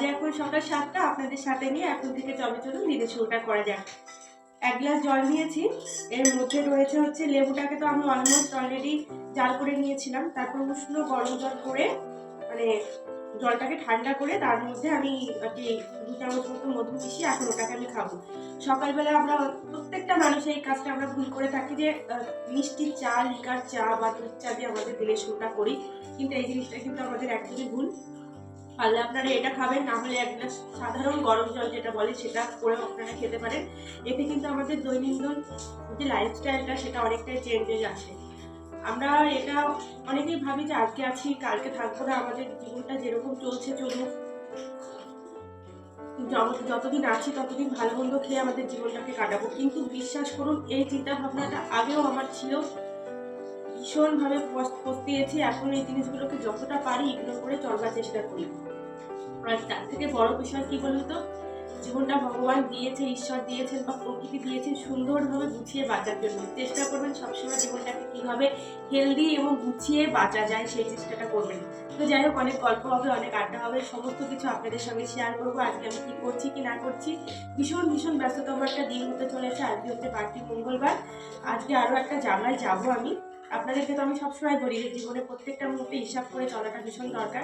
বাজে এখন সকাল সাতটা, আপনাদের সাথে নিয়ে এখন থেকে চলে চলুন দিনের শুরুটা করা যাক। এক গ্লাস জল নিয়েছি, এর মধ্যে রয়েছে হচ্ছে লেবুটাকে তো আমি অলমোস্ট অলরেডি জাল করে নিয়েছিলাম। তারপর উষ্ণ গরম জল করে মানে জলটাকে ঠান্ডা করে তার মধ্যে আমি আর কি দু চামচ মতো মধু মিশিয়ে এখন ওটাকে আমি খাব। সকালবেলা আমরা প্রত্যেকটা মানুষ এই কাজটা আমরা ভুল করে থাকি যে মিষ্টি চা, লিকার চা বা দুধ চা দিয়ে আমাদের দিলে শুরুটা করি। কিন্তু এই জিনিসটা কিন্তু আমাদের একদমই ভুল। পারলে আপনারা এটা খাবেন, না হলে এক গ্লাস সাধারণ গরম জল যেটা বলে সেটা করে আপনারা খেতে পারেন। এতে কিন্তু আমাদের দৈনন্দিন যে লাইফস্টাইলটা সেটা অনেকটাই চেঞ্জেস আসে আমরা এটা অনেকেই ভাবি যে আজকে আছি, কালকে থাকব না, আমাদের জীবনটা যেরকম চলছে চলুক। যতদিন আছি ততদিন ভালো মন্দ খেয়ে আমাদের জীবনটাকে কাটাবো। কিন্তু বিশ্বাস করুন, এই চিন্তা ভাবনাটা আগেও আমার ছিল। ভীষণভাবে পস- পস্তিয়েছি এখন এই জিনিসগুলোকে যতটা পারি ইগনোর করে চলবার চেষ্টা করি। আর তার থেকে বড় বিষয় কি বলুন তো? জীবনটা ভগবান দিয়েছে, ঈশ্বর দিয়েছেন বা প্রকৃতি দিয়েছেন সুন্দরভাবে গুছিয়ে বাঁচার জন্য। চেষ্টা করবেন সবসময় জীবনটাকে কীভাবে হেলদি এবং গুছিয়ে বাঁচা যায় সেই চেষ্টাটা করবেন। তো যাই হোক, অনেক গল্প হবে, অনেক আড্ডা হবে, সমস্ত কিছু আপনাদের সঙ্গে শেয়ার করব। আজকে আমি কি করছি, কি না করছি? ভীষণ ভীষণ ব্যস্ততম একটা দিন হতে চলেছে। আজকে হচ্ছে পার্টি মঙ্গলবার। আজকে আরও একটা জায়গায় যাব আমি। আপনাদেরকে তো আমি সবসময় বলি যে, জীবনে প্রত্যেকটা মুহূর্তে হিসাব করে চলাটা ভীষণ দরকার।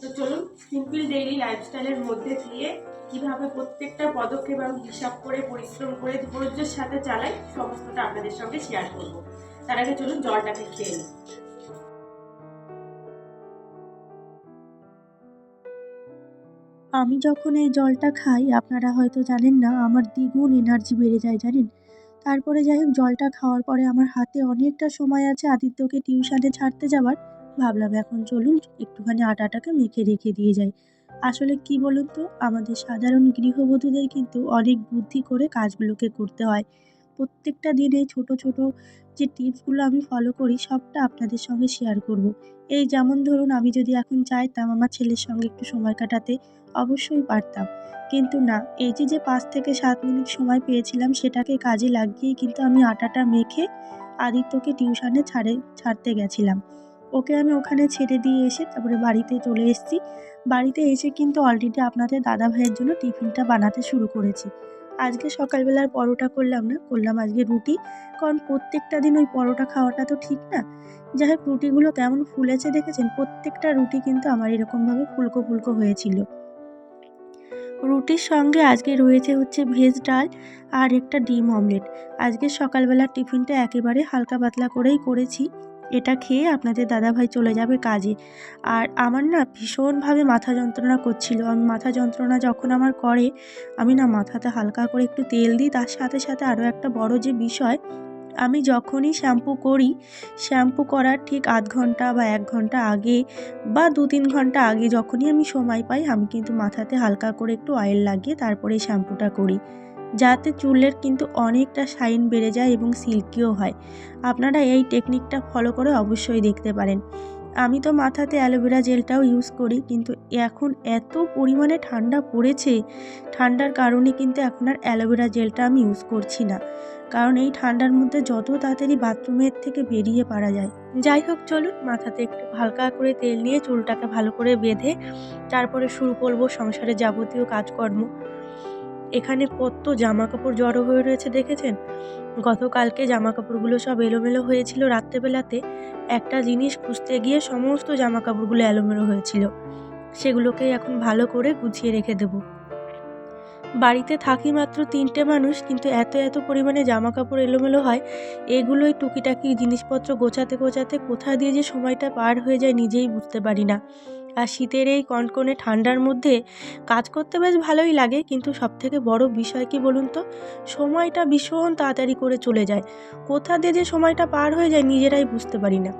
তো চলুন সিম্পল ডেইলি লাইফস্টাইলের মধ্যে দিয়ে কীভাবে প্রত্যেকটা পদক্ষেপ আমি হিসাব করে, পরিশ্রম করে ধৈর্যের সাথে চালাই সমস্তটা আপনাদের সঙ্গে শেয়ার করব। তার আগে চলুন, জলটাকে খেয়ে নিই। আমি যখন এই জলটা খাই, আপনারা হয়তো জানেন না, আমার দ্বিগুণ এনার্জি বেড়ে যায়, জানেন? তারপরে যাই হোক, জলটা খাওয়ার পরে আমার হাতে অনেকটা সময় আছে আদিত্যকে টিউশনে ছাড়তে যাওয়ার। ভাবলাম, এখন চলুন একটুখানি আটাটাকে মেখে রেখে দিয়ে যাই। আসলে কি বলুন তো, আমাদের সাধারণ গৃহবধূদের কিন্তু অনেক বুদ্ধি করে কাজগুলোকে করতে হয়। প্রত্যেকটা দিনে ছোট ছোট যে টিপসগুলো আমি ফলো করি, সবটা আপনাদের সঙ্গে শেয়ার করব। এই যেমন ধরুন, আমি যদি এখন চাইতাম আমার ছেলের সঙ্গে একটু সময় কাটাতে, অবশ্যই পারতাম। কিন্তু না, এই যে যে পাঁচ থেকে সাত মিনিট সময় পেয়েছিলাম, সেটাকে কাজে লাগিয়েই কিন্তু আমি আটাটা মেখে আদিত্যকে টিউশনে ছাড়ে, ছাড়তে গেছিলাম। ওকে আমি ওখানে ছেড়ে দিয়ে এসে তারপরে বাড়িতে চলে এসেছি। বাড়িতে এসে কিন্তু অলরেডি আপনাদের দাদা ভাইয়ের জন্য টিফিনটা বানাতে শুরু করেছি। আজকে সকালবেলার পরোটা করলাম না, করলাম আজকে রুটি। কারণ প্রত্যেকটা দিন ওই পরোটা খাওয়াটা তো ঠিক না। যাই হোক রুটিগুলো কেমন ফুলেছে দেখেছেন? প্রত্যেকটা রুটি কিন্তু আমার এরকমভাবে ফুলকো ফুলকো হয়েছিল। রুটির সঙ্গে আজকে রয়েছে হচ্ছে ভেজ ডাল আর একটা ডিম অমলেট। আজকে সকালবেলার টিফিনটা একেবারে হালকা পাতলা করেই করেছি। এটা খেয়ে আপনাদের দাদাভাই চলে যাবে কাজে। আর আমার না ভীষণভাবে মাথা যন্ত্রণা করছিল। আমি মাথা যন্ত্রণা যখন আমার করে, আমি না মাথাতে হালকা করে একটু তেল দিই। তার সাথে সাথে আরও একটা বড় যে বিষয়, আমি যখনই শ্যাম্পু করি, শ্যাম্পু করার ঠিক আধ ঘণ্টা বা এক ঘণ্টা আগে বা দু তিন ঘণ্টা আগে যখনই আমি সময় পাই, আমি কিন্তু মাথাতে হালকা করে একটু অয়েল লাগিয়ে তারপরে শ্যাম্পুটা করি। যাতে চুলের কিন্তু অনেকটা শাইন বেড়ে যায় এবং সিল্কিও হয়। আপনারা এই টেকনিকটা ফলো করে অবশ্যই দেখতে পারেন। আমি তো মাথাতে অ্যালোভেরা জেলটাও ইউজ করি, কিন্তু এখন এত পরিমাণে ঠান্ডা পড়েছে, ঠান্ডার কারণে কিন্তু এখন আর অ্যালোভেরা জেলটা আমি ইউজ করছি না। কারণ এই ঠান্ডার মধ্যে যত তাড়াতাড়ি বাথরুমের থেকে বেরিয়ে পারা যায়। যাই হোক, চলুন মাথাতে একটু হালকা করে তেল নিয়ে চুলটাকে ভালো করে বেঁধে তারপরে শুরু করব সংসারের যাবতীয় কাজকর্ম। এখানে কত জামা কাপড় জড়ো হয়ে রয়েছে দেখেছেন? গতকালকে জামা কাপড়গুলো সব এলোমেলো হয়েছিল রাত্রেবেলাতে। একটা জিনিস খুঁজতে গিয়ে সমস্ত জামা কাপড়গুলো এলোমেলো হয়েছিল। সেগুলোকে এখন ভালো করে গুছিয়ে রেখে দেবো। বাড়িতে থাকি মাত্র তিনটে মানুষ, কিন্তু এত এত পরিমাণে জামা কাপড় এলোমেলো হয়, এগুলোই টুকিটাকি জিনিসপত্র গোছাতে গোছাতে কোথা দিয়ে যে সময়টা পার হয়ে যায় নিজেই বুঝতে পারি না। আর শীতের এই কনকনে ঠান্ডার মধ্যে কাজ করতে বেশ ভালোই লাগে। কিন্তু সবথেকে বড় বিষয় কি বলুন তো? সময়টা ভীষণ তাড়াতাড়ি করে চলে যায়। কোথা দিয়ে যে সময়টা পার হয়ে যায় নিজেরাই বুঝতে পারি না।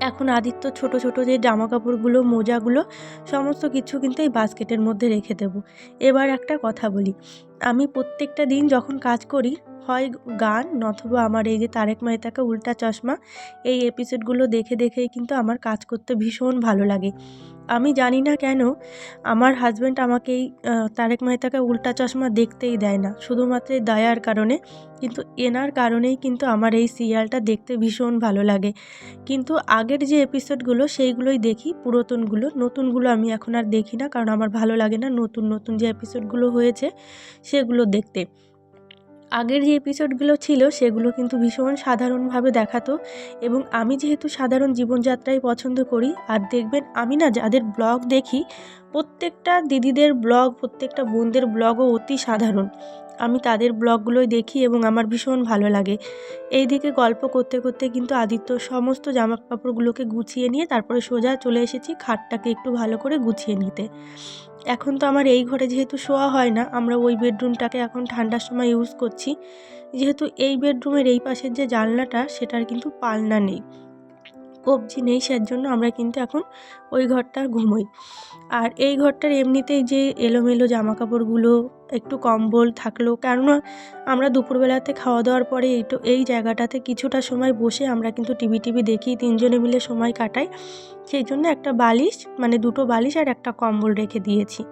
এখন আদিত্য ছোট ছোট যে জামা কাপড়গুলো মোজাগুলো, সমস্ত কিছু কিন্তু এই বাস্কেটের মধ্যে রেখে দেবো। এবার একটা কথা বলি। আমি প্রত্যেকটা দিন যখন কাজ করি হয় গান নথবা আমার এই যে তারেক মেহতাকা উল্টা চশমা, এই এপিসোডগুলো দেখে দেখেই কিন্তু আমার কাজ করতে ভীষণ ভালো লাগে। আমি জানি না কেন আমার হাজব্যান্ড আমাকে এই তারেক মেহতাকে উল্টা চশমা দেখতেই দেয় না। শুধুমাত্র দয়ার কারণে। কিন্তু এনার কারণেই কিন্তু আমার এই সিরিয়ালটা দেখতে ভীষণ ভালো লাগে। কিন্তু আগের যে এপিসোডগুলো সেইগুলোই দেখি। পুরাতনগুলো, নতুনগুলো আমি এখন আর দেখি না। কারণ আমার ভালো লাগে না নতুন নতুন যে এপিসোডগুলো হয়েছে, সেগুলো দেখতে। আগের যে এপিসোডগুলো ছিল, সেগুলো কিন্তু ভীষণ সাধারণভাবে দেখাতো এবং আমি যেহেতু সাধারণ জীবনযাত্রাই পছন্দ করি, আর দেখবেন আমি না যাদের ব্লগ দেখি, প্রত্যেকটা দিদিদের ব্লগ, প্রত্যেকটা বোনদের ব্লগও অতি সাধারণ। আমি তাদের ব্লগগুলোই দেখি এবং আমার ভীষণ ভালো লাগে। এই দিকে গল্প করতে করতে কিন্তু আদিত্য সমস্ত জামা কাপড়গুলোকে গুছিয়ে নিয়ে তারপরে সোজা চলে এসেছি খাটটাকে একটু ভালো করে গুছিয়ে নিতে। এখন তো আমার এই ঘরে যেহেতু শোয়া হয় না, আমরা ওই বেডরুমটাকে এখন ঠান্ডার সময় ইউজ করছি। যেহেতু এই বেডরুমের এই পাশের যে জানলাটা, সেটার কিন্তু পালনা নেই। কবজি নেই, সেজন্য আমরা কিন্তু এখন ওই ঘরটা ঘুমোই। আর এই ঘরটার এমনিতেই যে এলোমেলো জামা কাপড়গুলো একটু কম্বল থাকল, কেননা আমরা দুপুরবেলাতে খাওয়া দাওয়ার পরে একটু এই জায়গাটাতে কিছুটা সময় বসে আমরা কিন্তু টিভি টিভি দেখি, তিনজনে মিলে সময় কাটাই। সেই জন্য একটা বালিশ মানে দুটো বালিশ আর একটা কম্বল রেখে দিয়েছি।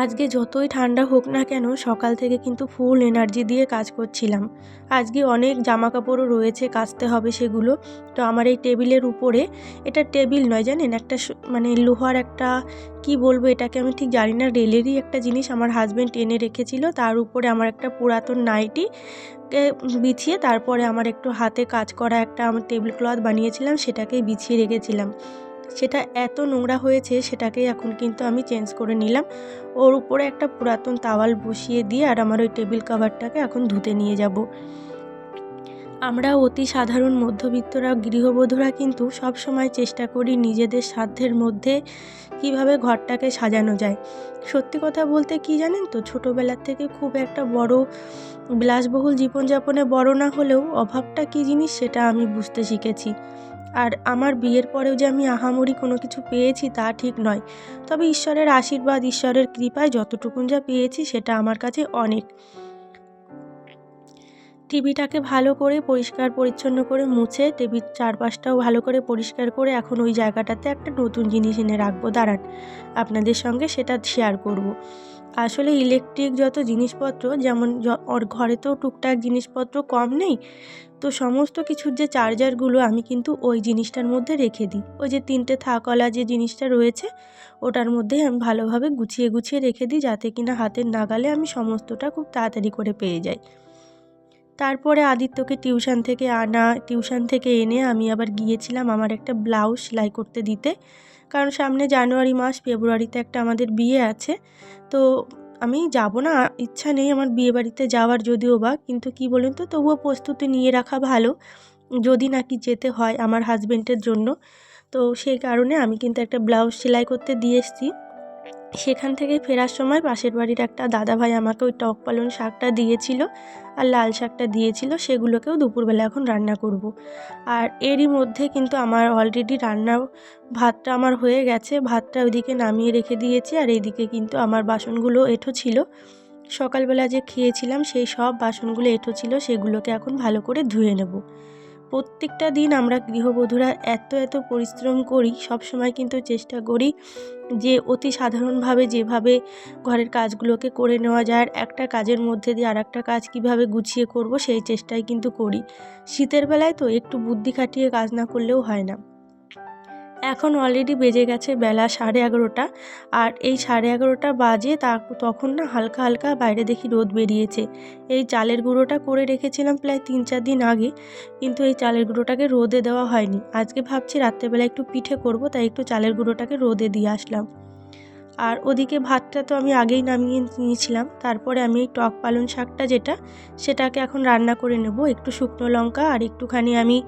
আজকে যতই ঠান্ডা হোক না কেন, সকাল থেকে কিন্তু ফুল এনার্জি দিয়ে কাজ করছিলাম। আজকে অনেক জামা কাপড়ও রয়েছে, কাচতে হবে সেগুলো। তো আমার এই টেবিলের উপরে, এটা টেবিল নয় জানেন, একটা মানে লোহার একটা, কি বলব এটাকে আমি ঠিক জানি না, রেলেরই একটা জিনিস আমার হাজব্যান্ড এনে রেখেছিল। তার উপরে আমার একটা পুরাতন নাইটি বিছিয়ে, তারপরে আমার একটু হাতে কাজ করা একটা আমার টেবিল ক্লথ বানিয়েছিলাম, সেটাকেই বিছিয়ে রেখেছিলাম। সেটা এত নোংরা হয়েছে সেটাকেই এখন কিন্তু আমি চেঞ্জ করে নিলাম। ওর উপরে একটা পুরাতন তাওয়াল বসিয়ে দিয়ে আর আমার ওই টেবিল কাভারটাকে এখন ধুতে নিয়ে যাব। আমরা অতি সাধারণ মধ্যবিত্তরা, গৃহবধূরা কিন্তু সব সময় চেষ্টা করি নিজেদের সাধ্যের মধ্যে কীভাবে ঘরটাকে সাজানো যায়। সত্যি কথা বলতে কি জানেন তো ছোটোবেলার থেকে খুব একটা বড় বিলাসবহুল জীবনযাপনে বড় না হলেও অভাবটা কী জিনিস সেটা আমি বুঝতে শিখেছি। আর আমার বিয়ের পরেও যে আমি আহামরি কোনো কিছু পেয়েছি তা ঠিক নয়। তবে ঈশ্বরের আশীর্বাদ, ঈশ্বরের কৃপায় যতটুকুন যা পেয়েছি সেটা আমার কাছে অনেক। টিভিটাকে ভালো করে পরিষ্কার পরিচ্ছন্ন করে মুছে, টিভির চারপাশটাও ভালো করে পরিষ্কার করে এখন ওই জায়গাটাতে একটা নতুন জিনিস এনে রাখব। দাঁড়ান, আপনাদের সঙ্গে সেটা শেয়ার করব। আসলে ইলেকট্রিক যত জিনিসপত্র, যেমন ঘরে তো টুকটাক জিনিসপত্র কম নেই, তো সমস্ত কিছুর যে চার্জারগুলো আমি কিন্তু ওই জিনিসটার মধ্যে রেখে দিই। ওই যে তিনটে থাকওয়ালা যে জিনিসটা রয়েছে, ওটার মধ্যে আমি ভালোভাবে গুছিয়ে গুছিয়ে রেখে দিই যাতে কিনা হাতের নাগালে আমি সমস্তটা খুব তাড়াতাড়ি করে পেয়ে যাই। তারপরে আদিত্যকে টিউশন থেকে আনা, টিউশন থেকে এনে আমি আবার গিয়েছিলাম আমার একটা ব্লাউজ সেলাই করতে দিতে। কারণ সামনে জানুয়ারি মাস, ফেব্রুয়ারিতে একটা আমাদের বিয়ে আছে। তো আমি যাব না, ইচ্ছা নেই আমার বিয়ে বাড়িতে যাওয়ার যদিও বা, কিন্তু কি বলুন তো, তবুও প্রস্তুতি নিয়ে রাখা ভালো। যদি নাকি যেতে হয় আমার হাজবেন্ডের জন্য। তো সেই কারণে আমি কিন্তু একটা ব্লাউজ সেলাই করতে দিয়ে এসেছি। সেখান থেকে ফেরার সময় পাশের বাড়ির একটা দাদাভাই আমাকে ওই টক পালং শাকটা দিয়েছিল আর লাল শাকটা দিয়েছিল, সেগুলোকেও দুপুরবেলা এখন রান্না করব। আর এরই মধ্যে কিন্তু আমার অলরেডি রান্না ভাতটা আমার হয়ে গেছে, ভাতটা ওইদিকে নামিয়ে রেখে দিয়েছি আর এইদিকে কিন্তু আমার বাসনগুলো এঁঠো ছিল সকালবেলা যে খেয়েছিলাম সেই সব বাসনগুলো এঁঠো ছিল, সেগুলোকে এখন ভালো করে ধুয়ে নেব প্রত্যেকটা দিন আমরা গৃহবধূরা এত এত পরিশ্রম করি সব সময় কিন্তু চেষ্টা করি যে অতি সাধারণভাবে যেভাবে ঘরের কাজগুলোকে করে নেওয়া যায়, একটা কাজের মধ্যে দিয়ে আর একটা কাজ কীভাবে গুছিয়ে করব সেই চেষ্টাই কিন্তু করি। শীতের বেলায় তো একটু বুদ্ধি খাটিয়ে কাজ না করলেও হয় না। এখন অলরেডি বেজে গেছে বেলা সাড়ে এগারোটা। আর এই সাড়ে এগারোটা বাজে তা তখন না হালকা হালকা বাইরে দেখি রোদ বেরিয়েছে। এই চালের গুঁড়োটা করে রেখেছিলাম প্রায় তিন চার দিন আগে, কিন্তু এই চালের গুঁড়োটাকে রোদে দেওয়া হয়নি। আজকে ভাবছি রাত্রেবেলা একটু পিঠে করব, তাই একটু চালের গুঁড়োটাকে রোদে দিয়ে আসলাম। আর ওদিকে ভাতটা তো আমি আগেই নামিয়ে নিয়েছিলাম, তারপরে আমি এই টক পালং শাকটা যেটা, সেটাকে এখন রান্না করে নেব। একটু শুকনো লঙ্কা আর একটুখানি আমি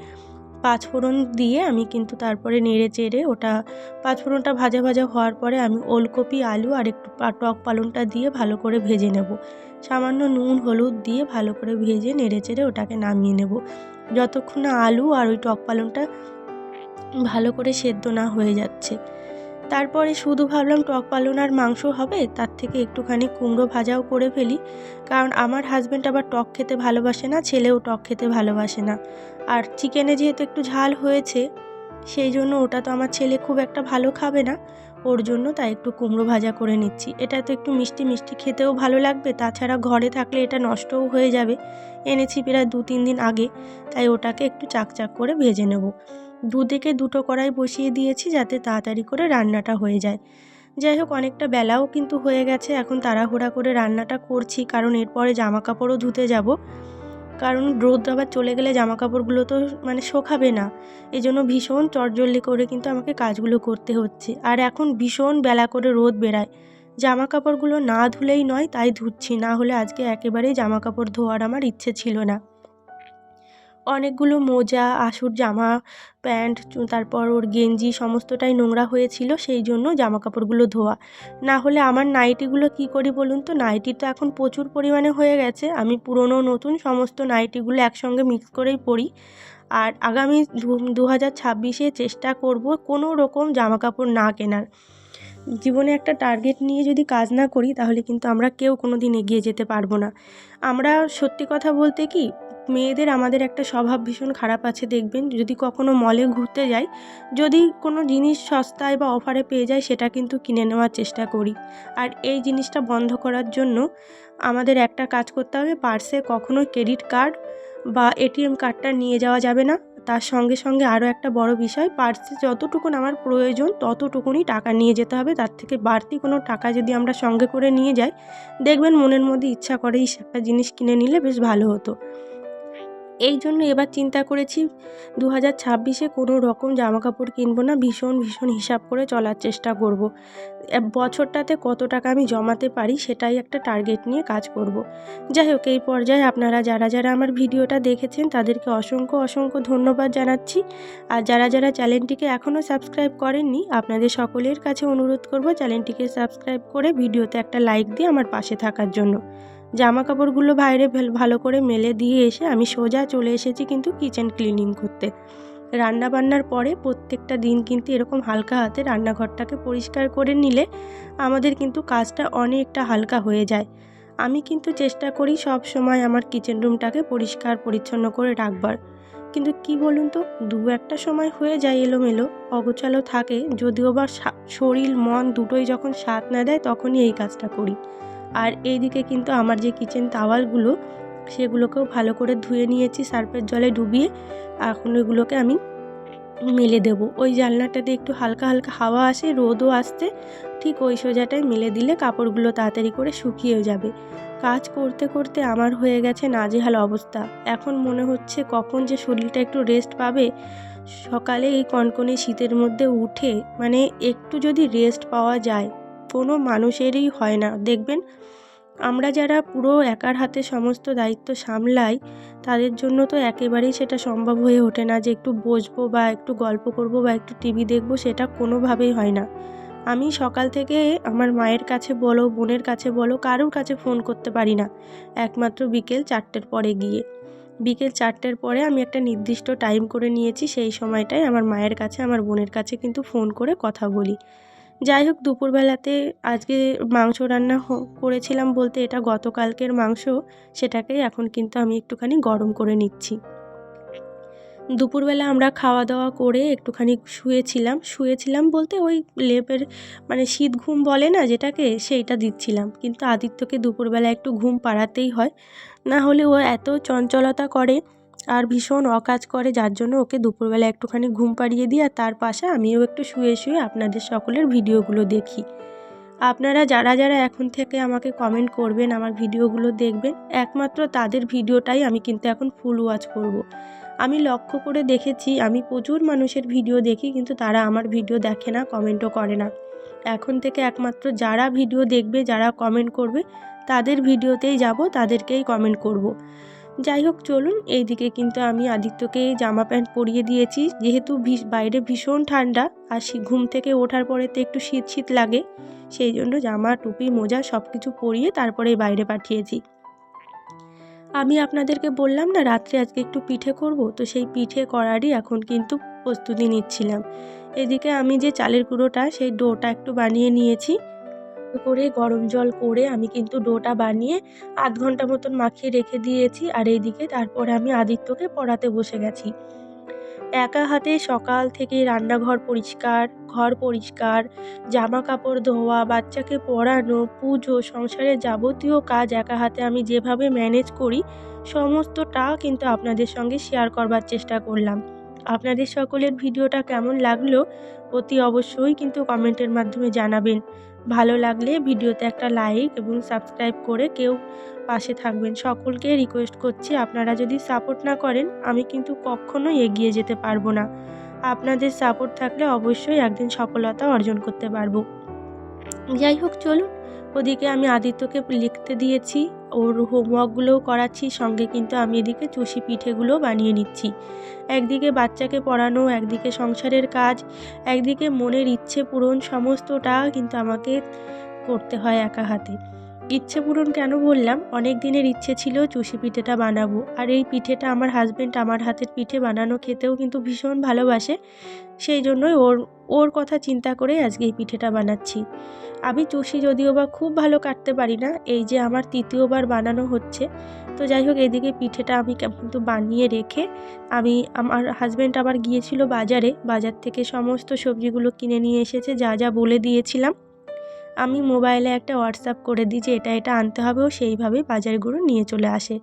পাঁচফোড়ন দিয়ে আমি কিন্তু তারপরে নেড়ে চেড়ে ওটা পাঁচফোড়নটা ভাজা ভাজা হওয়ার পরে আমি ওলকপি, আলু আর একটু টক পালনটা দিয়ে ভালো করে ভেজে নেব। সামান্য নুন, হলুদ দিয়ে ভালো করে ভেজে নেড়ে চেড়ে ওটাকে নামিয়ে নেব। যতক্ষণ না আলু আর ওই টক পালনটা ভালো করে সেদ্ধ না হয়ে যাচ্ছে। তারপরে শুধু ভাবলাম টক পালন আর মাংস হবে, তার থেকে একটুখানি কুমড়ো ভাজাও করে ফেলি। কারণ আমার হাজব্যান্ড আবার টক খেতে ভালোবাসে না, ছেলেও টক খেতে ভালোবাসে না। আর চিকেনে যেহেতু একটু ঝাল হয়েছে, সেই জন্য ওটা তো আমার ছেলে খুব একটা ভালো খাবে না। ওর জন্য তাই একটু কুমড়ো ভাজা করে নিচ্ছি। এটা তো একটু মিষ্টি মিষ্টি খেতেও ভালো লাগবে, তাছাড়া ঘরে থাকলে এটা নষ্টও হয়ে যাবে। এনেছি প্রায় দু তিন দিন আগে, তাই ওটাকে একটু চাকচাক করে ভেজে নেব। দুদিকে দুটো কড়াই বসিয়ে দিয়েছি যাতে তাড়াতাড়ি করে রান্নাটা হয়ে যায়। যাই হোক, অনেকটা বেলাও কিন্তু হয়ে গেছে। এখন তাড়াহুড়া করে রান্নাটা করছি, কারণ এরপরে জামা কাপড়ও ধুতে যাব। কারণ রোদ আবার চলে গেলে জামা কাপড়গুলো তো মানে শোকাবে না। এই জন্য ভীষণ চটজলদি করে কিন্তু আমাকে কাজগুলো করতে হচ্ছে। আর এখন ভীষণ বেলা করে রোদ বেড়ায়। জামা কাপড়গুলো না ধুলেই নয়, তাই ধুচ্ছি। না হলে আজকে একেবারেই জামা কাপড় ধোয়ার আমার ইচ্ছে ছিল না। অনেকগুলো মোজা, আশুর জামা, প্যান্ট তারপর ওর গেঞ্জি সমস্তটাই নোংরা হয়েছিল, সেই জন্য জামা কাপড়গুলো ধোয়া। না হলে আমার নাইটিগুলো কি করি বলুন তো? নাইটি তো এখন প্রচুর পরিমাণে হয়ে গেছে। আমি পুরনো, নতুন সমস্ত নাইটিগুলো একসঙ্গে মিক্স করেই পরি। আর আগামী দু হাজার ছাব্বিশে চেষ্টা করব কোনো রকম জামা কাপড় না কেনার। জীবনে একটা টার্গেট নিয়ে যদি কাজ না করি, তাহলে কিন্তু আমরা কেউ কোনো দিন এগিয়ে যেতে পারব না। আমরা সত্যি কথা বলতে কি মেয়েদের আমাদের একটা স্বভাব ভীষণ খারাপ আছে, দেখবেন। যদি কখনো মলে ঘুরতে যাই, যদি কোনো জিনিস সস্তায় বা অফারে পেয়ে যাই, সেটা কিন্তু কিনে নেওয়ার চেষ্টা করি। আর এই জিনিসটা বন্ধ করার জন্য আমাদের একটা কাজ করতে হবে পার্সে কখনো ক্রেডিট কার্ড বা এটিএম কার্ডটা নিয়ে যাওয়া যাবে না। তার সঙ্গে সঙ্গে আরও একটা বড় বিষয় পার্সে যতটুকুন আমার প্রয়োজন, ততটুকুনই টাকা নিয়ে যেতে হবে। তার থেকে বাড়তি কোনো টাকা যদি আমরা সঙ্গে করে নিয়ে যাই, দেখবেন মনের মধ্যে ইচ্ছা করেই একটা জিনিস কিনে নিলে বেশ ভালো হতো। এই জন্য এবার চিন্তা করেছি দু হাজার ছাব্বিশে কোনো রকম জামা কাপড় কিনবো না, ভীষণ ভীষণ হিসাব করে চলার চেষ্টা করব। বছরটাতে কত টাকা আমি জমাতে পারি সেটাই একটা টার্গেট নিয়ে কাজ করব। যাই হোক, এই পর্যায়ে আপনারা যারা যারা আমার ভিডিওটা দেখেছেন তাদেরকে অসংখ্য অসংখ্য ধন্যবাদ জানাচ্ছি আর যারা যারা চ্যানেলটিকে এখনও সাবস্ক্রাইব করেননি, আপনাদের সকলের কাছে অনুরোধ করব চ্যানেলটিকে সাবস্ক্রাইব করে ভিডিওতে একটা লাইক দিয়ে আমার পাশে থাকার জন্য জামা কাপড়গুলো বাইরে ভেল- করে মেলে দিয়ে এসে আমি সোজা চলে এসেছি কিন্তু কিচেন ক্লিনিং করতে। রান্না বান্নার পরে প্রত্যেকটা দিন কিন্তু এরকম হালকা হাতে রান্নাঘরটাকে পরিষ্কার করে নিলে আমাদের কিন্তু কাজটা অনেকটা হালকা হয়ে যায়। আমি কিন্তু চেষ্টা করি সব সময় আমার কিচেন রুমটাকে পরিষ্কার পরিচ্ছন্ন করে রাখবার। কিন্তু কি বলুন তো, দু একটা সময় হয়ে যায় এলোমেলো, অগোছালো থাকে, যদিও বা শরীর, মন দুটোই যখন সাথ না দেয় তখনই এই কাজটা করি। আর এইদিকে কিন্তু আমার যে কিচেন তাওয়ালগুলো সেগুলোকেও ভালো করে ধুয়ে নিয়েছি, সার্ফের জলে ডুবিয়ে। এখন ওইগুলোকে আমি মেলে দেব। ওই জানলাটাতে একটু হালকা হালকা হাওয়া আসে, রোদও আসতে ঠিক ওই সোজাটায় মেলে দিলে কাপড়গুলো তাড়াতাড়ি করে শুকিয়েও যাবে। কাজ করতে করতে আমার হয়ে গেছে নাজেহাল অবস্থা। এখন মনে হচ্ছে কখন যে শরীরটা একটু রেস্ট পাবে। সকালে এই কনকনে শীতের মধ্যে উঠে মানে একটু যদি রেস্ট পাওয়া যায় কোনো মানুষেরই হয় না। দেখবেন, আমরা যারা পুরো একার হাতে সমস্ত দায়িত্ব সামলাই, তাদের জন্য তো একেবারেই সেটা সম্ভব হয়ে ওঠে না যে একটু বসবো বা একটু গল্প করব বা একটু টিভি দেখব, সেটা কোনোভাবেই হয় না। আমি সকাল থেকে আমার মায়ের কাছে বলো, বোনের কাছে বলো, কারোর কাছে ফোন করতে পারি না। একমাত্র বিকেল চারটের পরে গিয়ে। বিকেল চারটের পরে আমি একটা নির্দিষ্ট টাইম করে নিয়েছি, সেই সময়টায় আমার মায়ের কাছে, আমার বোনের কাছে কিন্তু ফোন করে কথা বলি। যাই হোক, দুপুরবেলাতে আজকে মাংস রান্না করেছিলাম বলতে এটা গতকালকের মাংস সেটাকেই এখন কিন্তু আমি একটুখানি গরম করে নিচ্ছি। দুপুরবেলা আমরা খাওয়া দাওয়া করে একটুখানি শুয়েছিলাম শুয়েছিলাম বলতে ওই লেপের মানে শীত ঘুম বলে না যেটাকে, সেইটা দিচ্ছিলাম। কিন্তু আদিত্যকে দুপুরবেলা একটু ঘুম পাড়াতেই হয়, না হলে ও এত চঞ্চলতা করে আর ভীষণ অকাজ করে, যার জন্য ওকে দুপুরবেলা একটুখানি ঘুম পাড়িয়ে দিই আর তার পাশে আমিও একটু শুয়ে শুয়ে আপনাদের সকলের ভিডিওগুলো দেখি আপনারা যারা যারা এখন থেকে আমাকে কমেন্ট করবেন, আমার ভিডিওগুলো দেখবেন, একমাত্র তাদের ভিডিওটাই আমি কিন্তু এখন ফুল ওয়াচ করব। আমি লক্ষ্য করে দেখেছি, আমি প্রচুর মানুষের ভিডিও দেখি কিন্তু তারা আমার ভিডিও দেখে না কমেন্টও করে না এখন থেকে একমাত্র যারা ভিডিও দেখবে, যারা কমেন্ট করবে, তাদের ভিডিওতেই যাব, তাদেরকেই কমেন্ট করব। যাই হোক, চলুন। এইদিকে কিন্তু আমি আদিত্যকে জামা প্যান্ট পরিয়ে দিয়েছি। যেহেতু বাইরে ভীষণ ঠান্ডা, আর ঘুম থেকে ওঠার পরে তো একটু শীত শীত লাগে, সেই জন্য জামা, টুপি, মোজা সব কিছু পরিয়ে তারপরে বাইরে পাঠিয়েছি। আমি আপনাদেরকে বললাম না, রাত্রে আজকে একটু পিঠে করব, তো সেই পিঠে করারই এখন কিন্তু প্রস্তুতি নিচ্ছিলাম। এদিকে আমি যে চালের গুঁড়োটা, সেই ডোটা একটু বানিয়ে নিয়েছি। করে গরম জল করে আমি কিন্তু ডোটা বানিয়ে আধ ঘণ্টা মতন মাখিয়ে রেখে দিয়েছি। আর এইদিকে তারপরে আমি আদিত্যকে পড়াতে বসে গেছি। একা হাতে সকাল থেকে রান্নাঘর পরিষ্কার, ঘর পরিষ্কার জামা কাপড় ধোয়া, বাচ্চাকে পড়ানো, পুজো সংসারের যাবতীয় কাজ একা হাতে আমি যেভাবে ম্যানেজ করি, সমস্তটা কিন্তু আপনাদের সঙ্গে শেয়ার করবার চেষ্টা করলাম। আপনাদের সকলের ভিডিওটা কেমন লাগল, অতি অবশ্যই কিন্তু কমেন্টের মাধ্যমে জানাবেন। ভালো লাগলে ভিডিওতে একটা লাইক এবং সাবস্ক্রাইব করে কেউ পাশে থাকবেন। সকলকে রিকোয়েস্ট করছি, আপনারা যদি সাপোর্ট না করেন, আমি কিন্তু কখনোই এগিয়ে যেতে পারব না। আপনাদের সাপোর্ট থাকলে অবশ্যই একদিন সফলতা অর্জন করতে পারব। যাই হোক, চলুন, ওদিকে আমি আদিত্যকে লিখতে দিয়েছি। ওর হোমওয়ার্কগুলোও করাচ্ছি, সঙ্গে কিন্তু আমি এদিকে চুষি পিঠেগুলো বানিয়ে নিচ্ছি। একদিকে বাচ্চাকে পড়ানো, একদিকে সংসারের কাজ, একদিকে মনের ইচ্ছে পূরণ, সমস্তটা কিন্তু আমাকে করতে হয় একা হাতে। ইচ্ছে পূরণ কেন বললাম? অনেক দিনের ইচ্ছে ছিল চুষি পিঠেটা বানাবো। আর এই পিঠেটা আমার হাজব্যান্ড আমার হাতের পিঠে বানানো খেতেও কিন্তু ভীষণ ভালোবাসে। সেই জন্যই ওর ওর কথা চিন্তা করেই আজকে এই পিঠেটা বানাচ্ছি। আমি চুষি যদিও বা খুব ভালো কাটতে পারি না, এই যে আমার তৃতীয়বার বানানো হচ্ছে। তো যাই হোক, এদিকে পিঠেটা আমি কিন্তু বানিয়ে রেখে আমি, আমার হাজব্যান্ড আবার গিয়েছিল বাজারে। বাজার থেকে সমস্ত সবজিগুলো কিনে নিয়ে এসেছে, যা যা বলে দিয়েছিলাম। আমি মোবাইলে একটা হোয়াটসঅ্যাপ করে দিই যে এটা এটা আনতে হবে, ও সেইভাবে বাজারগুলো নিয়ে চলে আসে।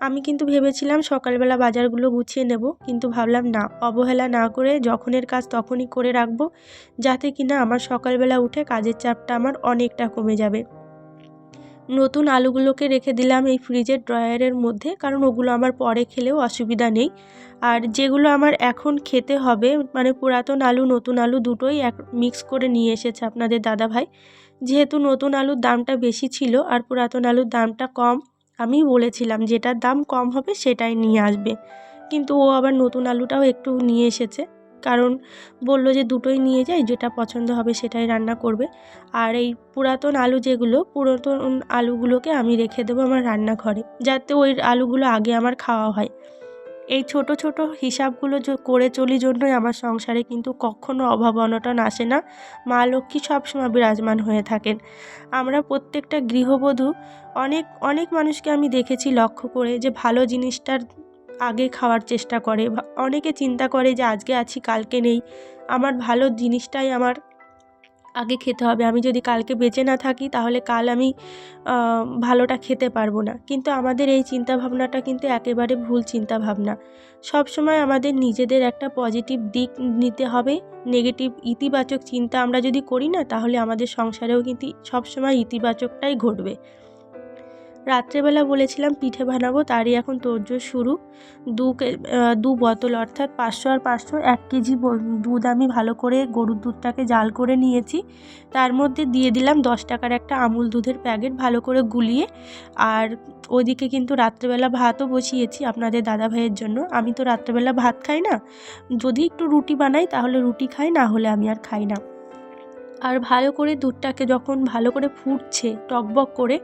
আমি কিন্তু ভেবেছিলাম সকালবেলা বাজারগুলো গুছিয়ে নেব, কিন্তু ভাবলাম না, অবহেলা না করে যখনের কাজ তখনই করে রাখব, যাতে কিনা আমার সকালবেলা উঠে কাজের চাপটা আমার অনেকটা কমে যাবে। নতুন আলুগুলোকে রেখে দিলাম এই ফ্রিজের ড্রয়ারের মধ্যে, কারণ ওগুলো আমার পরে খেলেও অসুবিধা নেই। আর যেগুলো আমার এখন খেতে হবে মানে পুরাতন আলু, নতুন আলু দুটোই এক মিক্স করে নিয়ে এসেছে আপনাদের দাদাভাই। যেহেতু নতুন আলুর দামটা বেশি ছিল আর পুরাতন আলুর দামটা কম, আমি বলেছিলাম যেটার দাম কম হবে সেটাই নিয়ে আসবে। কিন্তু ও আবার নতুন আলুটাও একটু নিয়ে এসেছে। কারণ বলল যে দুটোই নিয়ে যাই, যেটা পছন্দ হবে সেটাই রান্না করবে। আর এই পুরাতন আলু যেগুলো, পুরাতন আলুগুলোকে আমি রেখে দেবো আমার রান্নাঘরে, যাতে ওই আলুগুলো আগে আমার খাওয়া হয়। এই ছোট ছোট হিসাবগুলো করে চলি জন্যই আমার সংসারে কিন্তু কখনো অভাব অনটন আসে না। মা লক্ষ্মী সবসময় বিরাজমান হয়ে থাকেন। আমরা প্রত্যেকটা গৃহবধূ অনেক অনেক মানুষকে আমি দেখেছি লক্ষ্য করে যে ভালো জিনিসটার আগে খাওয়ার চেষ্টা করে। অনেকে চিন্তা করে যে আজকে আছি, কালকে নেই। আমার ভালো জিনিসটাই আমার আগে খেতে হবে। আমি যদি কালকে বেঁচে না থাকি, তাহলে কাল আমি ভালোটা খেতে পারব না। কিন্তু আমাদের এই চিন্তা ভাবনাটা কিন্তু একেবারে ভুল চিন্তা ভাবনা সব সময় আমাদের নিজেদের একটা পজিটিভ দিক নিতে হবে। নেগেটিভ, ইতিবাচক চিন্তা আমরা যদি করি না, তাহলে আমাদের সংসারেও কিন্তু সবসময় ইতিবাচকটাই ঘটবে। রাত্রেবেলা বলেছিলাম পিঠে বানাবো, তারই এখন তোড়জোড় শুরু। দু দু বোতল, অর্থাৎ পাঁচশো আর পাঁচশো, এক কেজি দুধ আমি ভালো করে গরুর দুধটাকে জাল করে নিয়েছি। তার মধ্যে দিয়ে দিলাম দশ টাকার একটা আমুল দুধের প্যাকেট ভালো করে গুলিয়ে। আর ওইদিকে কিন্তু রাত্রেবেলা ভাতও বসিয়েছি আপনাদের দাদা ভাইয়ের জন্য। আমি তো রাত্রেবেলা ভাত খাই না। যদি একটু রুটি বানাই তাহলে রুটি খাই, না হলে আমি আর খাই না। আর ভালো করে দুধটাকে যখন ভালো করে ফুটছে, টকবক করে,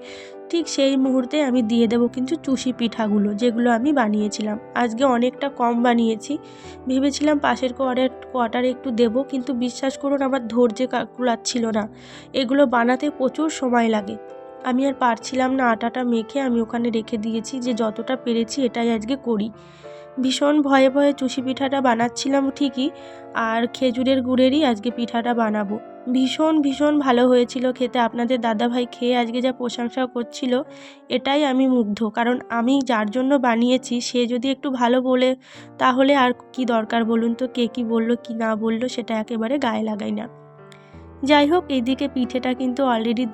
ঠিক সেই মুহূর্তে আমি দিয়ে দেবো কিন্তু চুষি পিঠাগুলো, যেগুলো আমি বানিয়েছিলাম। আজকে অনেকটা কম বানিয়েছি। ভেবেছিলাম পাশের কোয়ার্টার কোয়ার্টারে একটু দেবো কিন্তু বিশ্বাস করুন আমার ধৈর্যে কা- কুলাচ্ছিল না। এগুলো বানাতে প্রচুর সময় লাগে। আমি আর পারছিলাম না আটাটা মেখে আমি ওখানে রেখে দিয়েছি যে যতটা পেরেছি এটাই আজকে করি। ভীষণ ভয়ে ভয়ে চুষি পিঠাটা বানাচ্ছিলাম ঠিকই, আর খেজুরের গুড়েরই আজকে পিঠাটা বানাবো। ভীষণ ভীষণ ভালো হয়েছিল খেতে। আপনাদের দাদাভাই খেয়ে আজকে যা প্রশংসা করছিল, এটাই আমি মুগ্ধ। কারণ আমি যার জন্য বানিয়েছি, সে যদি একটু ভালো বলে, তাহলে আর কি দরকার বলুন তো? কে কী বলল, কি না বলল, সেটা একেবারে গায়ে লাগাই না। যাই হোক এইদিকে পিঠেটা কিন্তু অলরেডি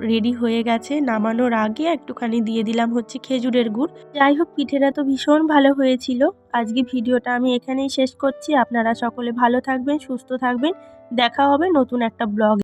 রেডি হয়ে গেছে। নামানোর আগে একটুখানি দিয়ে দিলাম হচ্ছে খেজুরের গুড়। যাই হোক, পিঠেটা তো ভীষণ ভালো হয়েছিল। আজকে ভিডিওটা আমি এখানেই শেষ করছি। আপনারা সকলে ভালো থাকবেন, সুস্থ থাকবেন। দেখা হবে নতুন একটা ব্লগ।